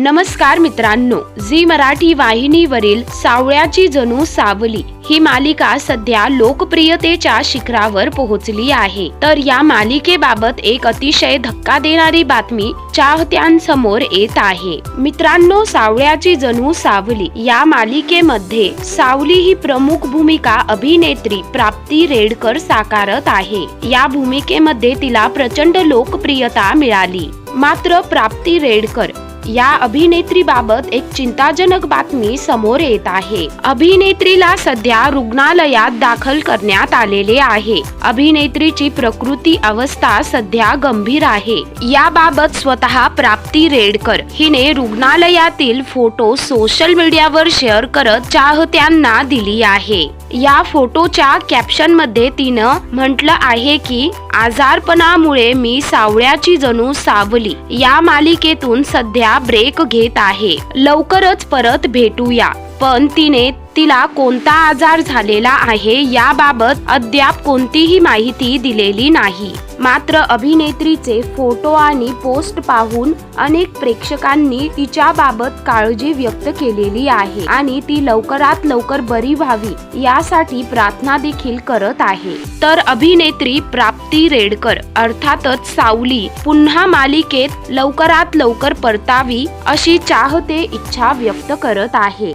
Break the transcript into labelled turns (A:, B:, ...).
A: नमस्कार मित्रांनो झी मराठी वाहिनीवरील सावळ्याची जणू सावली ही मालिका सध्या लोकप्रियतेच्या शिखरावर पोहोचली आहे. तर या मालिकेबाबत एक अतिशय धक्का देणारी बातमी चाहत्यांसमोर येत आहे. मित्रांनो सावळ्याची जणू सावली या मालिकेमध्ये सावली ही प्रमुख भूमिका अभिनेत्री प्राप्ती रेडकर साकारत आहे. या भूमिकेमध्ये तिला प्रचंड लोकप्रियता मिळाली. मात्र प्राप्ती रेडकर या अभिनेत्रीबाबत एक चिंताजनक बातमी समोर येत आहे. अभिनेत्रीला सध्या रुग्णालयात दाखल करण्यात आलेले आहे. अभिनेत्रीची प्रकृती अवस्था सध्या गंभीर आहे. याबाबत स्वतः प्राप्ती रेडकर हिने रुग्णालयातील फोटो सोशल मीडियावर शेअर करत चाहत्यांना दिली आहे. या फोटोच्या कॅप्शनमध्ये तिनं म्हटलं आहे की आजारपणामुळे मी सावळ्याची जणू सावली. या मालिकेतून सध्या ब्रेक घेत आहे. लवकरच परत भेटूया. पण तिने तिला कोणता आजार झालेला आहे याबाबत अद्याप कोणतीही माहिती दिलेली नाही. मात्र अभिनेत्रीचे फोटो आणि पोस्ट पाहून अनेक प्रेक्षकांनी तिच्याबाबत काळजी व्यक्त केलेली आहे आणि ती लवकरात लवकर बरी व्हावी यासाठी प्रार्थना देखील करत आहे. तर अभिनेत्री प्राप्ती रेडकर अर्थातच सावली पुन्हा मालिकेत लवकरात लवकर परतावी अशी चाहते इच्छा व्यक्त करत आहे.